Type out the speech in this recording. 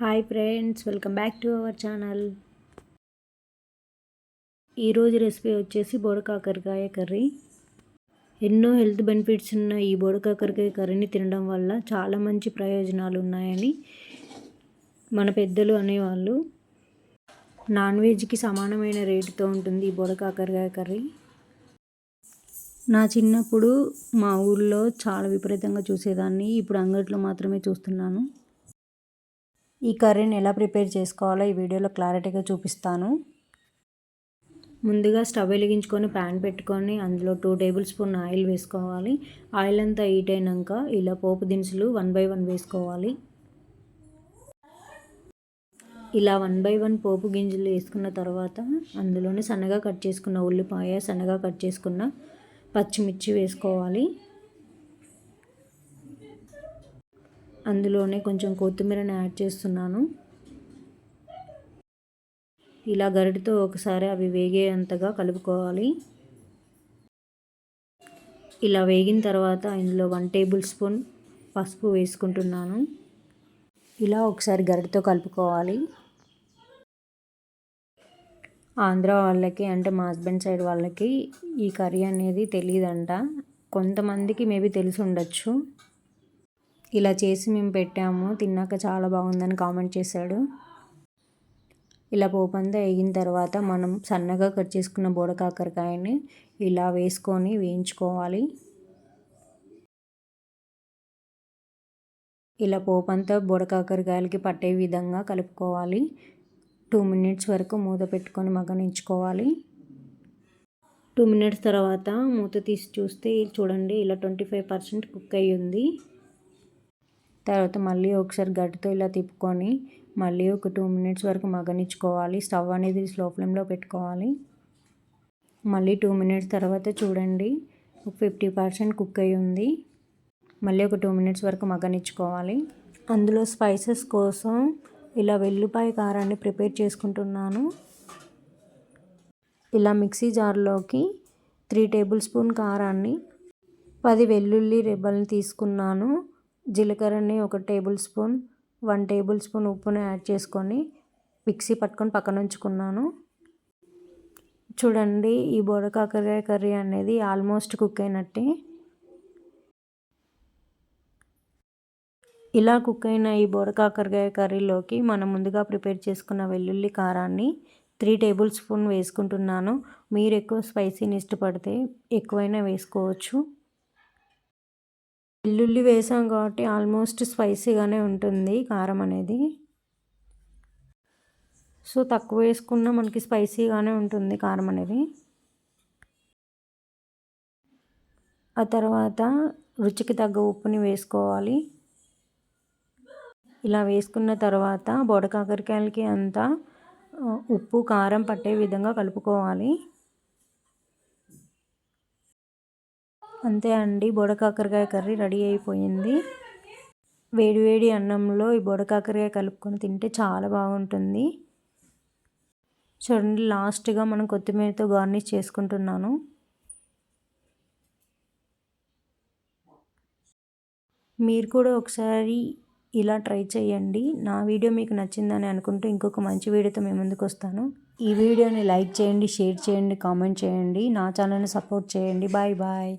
Hi friends welcome back to our channel. ఈరోజు recipe వచ్చేసి బోడకాకరకాయ కర్రీ. ఎన్నో హెల్త్ బెనిఫిట్స్ ఉన్న ఈ బోడకాకరకాయ కర్రీని తినడం వల్ల చాలా మంచి ప్రయోజనాలు ఉన్నాయని మన పెద్దలు అనేవాళ్ళు. నాన్ వెజ్కి సమానమైన రేటుతో ఉంటుంది ఈ బోడకాకరకాయ కర్రీ. నా చిన్నప్పుడు మా ఊళ్ళో చాలా విపరీతంగా చూసేదాన్ని ఇప్పుడు అంగట్లో మాత్రమే చూస్తున్నాను. ఈ కర్రీని ఎలా ప్రిపేర్ చేసుకోవాలో ఈ వీడియోలో క్లారిటీగా చూపిస్తాను. ముందుగా స్టవ్ వెలిగించుకొని ప్యాన్ పెట్టుకొని అందులో టూ టేబుల్ స్పూన్ ఆయిల్ వేసుకోవాలి. ఆయిల్ అంతా హీట్ అయినాక ఇలా పోపు దినుసులు వన్ బై వన్ వేసుకోవాలి. ఇలా వన్ బై వన్ పోపు గింజలు వేసుకున్న తర్వాత అందులోనే సన్నగా కట్ చేసుకున్న ఉల్లిపాయ సన్నగా కట్ చేసుకున్న పచ్చిమిర్చి వేసుకోవాలి. అందులోనే కొంచెం కొత్తిమీరని యాడ్ చేస్తున్నాను. ఇలా గరిటితో ఒకసారి అవి వేగేంతగా కలుపుకోవాలి. ఇలా వేగిన తర్వాత ఇందులో వన్ టేబుల్ స్పూన్ పసుపు వేసుకుంటున్నాను. ఇలా ఒకసారి గరిటితో కలుపుకోవాలి. ఆంధ్ర వాళ్ళకి అంటే మా హస్బెండ్ సైడ్ వాళ్ళకి ఈ కర్రీ అనేది తెలియదంట కొంతమందికి మేబీ తెలిసి ఉండొచ్చు. ఇలా చేసి మేము పెట్టాము. తిన్నాక చాలా బాగుందని కామెంట్ చేశాడు. ఇలా పోపంతా వేగిన తర్వాత మనం సన్నగా కట్ చేసుకున్న బోడకాకరకాయని ఇలా వేసుకొని వేయించుకోవాలి. ఇలా పోపంతా బోడకాకరకాయలకి పట్టే విధంగా కలుపుకోవాలి. టూ మినిట్స్ వరకు మూత పెట్టుకొని మగ్గనించుకోవాలి టూ మినిట్స్ తర్వాత మూత తీసి చూస్తే చూడండి ఇలా ట్వంటీ ఫైవ్ పర్సెంట్ కుక్ అయ్యి ఉంది తర్వాత మళ్ళీ ఒకసారి గడ్డతో ఇలా తిప్పుకొని మళ్ళీ ఒక టూ మినిట్స్ వరకు మగనిచ్చుకోవాలి స్టవ్ అనేది స్లో ఫ్లేమ్లో పెట్టుకోవాలి. మళ్ళీ టూ మినిట్స్ తర్వాత చూడండి ఒక ఫిఫ్టీ పర్సెంట్ కుక్ అయి ఉంది. మళ్ళీ ఒక టూ మినిట్స్ వరకు మగ్గనిచ్చుకోవాలి. అందులో స్పైసెస్ కోసం ఇలా వెల్లుపాయ కారాన్ని ప్రిపేర్ చేసుకుంటున్నాను. ఇలా మిక్సీ జార్లోకి త్రీ టేబుల్ స్పూన్ కారాన్ని పది వెల్లుల్లి రెబ్బల్ని తీసుకున్నాను. జీలకర్రని ఒక tablespoon one tablespoon ఉప్పుని యాడ్ చేసుకొని మిక్సీ పట్టుకొని పక్కన ఉంచుకున్నాను. చూడండి ఈ బోడకాకరకాయ కర్రీ అనేది ఆల్మోస్ట్ కుక్ అయినట్టే. ఇలా కుక్ అయిన ఈ బోడకాకరకాయ కర్రీలోకి మనం ముందుగా ప్రిపేర్ చేసుకున్న వెల్లుల్లి కారాన్ని త్రీ టేబుల్ స్పూన్ వేసుకుంటున్నాను. మీరు ఎక్కువ స్పైసీని ఇష్టపడితే ఎక్కువైనా వేసుకోవచ్చు. వెల్లుల్లి వేసాం కాబట్టి ఆల్మోస్ట్ స్పైసీగానే ఉంటుంది కారం అనేది. సో తక్కువ వేసుకున్నా మనకి స్పైసీగానే ఉంటుంది కారం అనేది. ఆ తర్వాత రుచికి తగ్గ ఉప్పుని వేసుకోవాలి. ఇలా వేసుకున్న తర్వాత బొడకాకరకాయలకి అంతా ఉప్పు కారం పట్టే విధంగా కలుపుకోవాలి. అంతే అండి. బోడకాకరకాయ కర్రీ రెడీ అయిపోయింది. వేడి వేడి అన్నంలో ఈ బోడకాకరకాయ కలుపుకొని తింటే చాలా బాగుంటుంది. చూడండి లాస్ట్గా మనం కొత్తిమీరతో గార్నిష్ చేసుకుంటున్నాను. మీరు కూడా ఒకసారి ఇలా ట్రై చేయండి. నా వీడియో మీకు నచ్చిందని అనుకుంటూ ఇంకొక మంచి వీడియోతో మేము ముందుకు వస్తాను. ఈ వీడియోని లైక్ చేయండి షేర్ చేయండి కామెంట్ చేయండి. నా ఛానల్ని సపోర్ట్ చేయండి. Bye bye.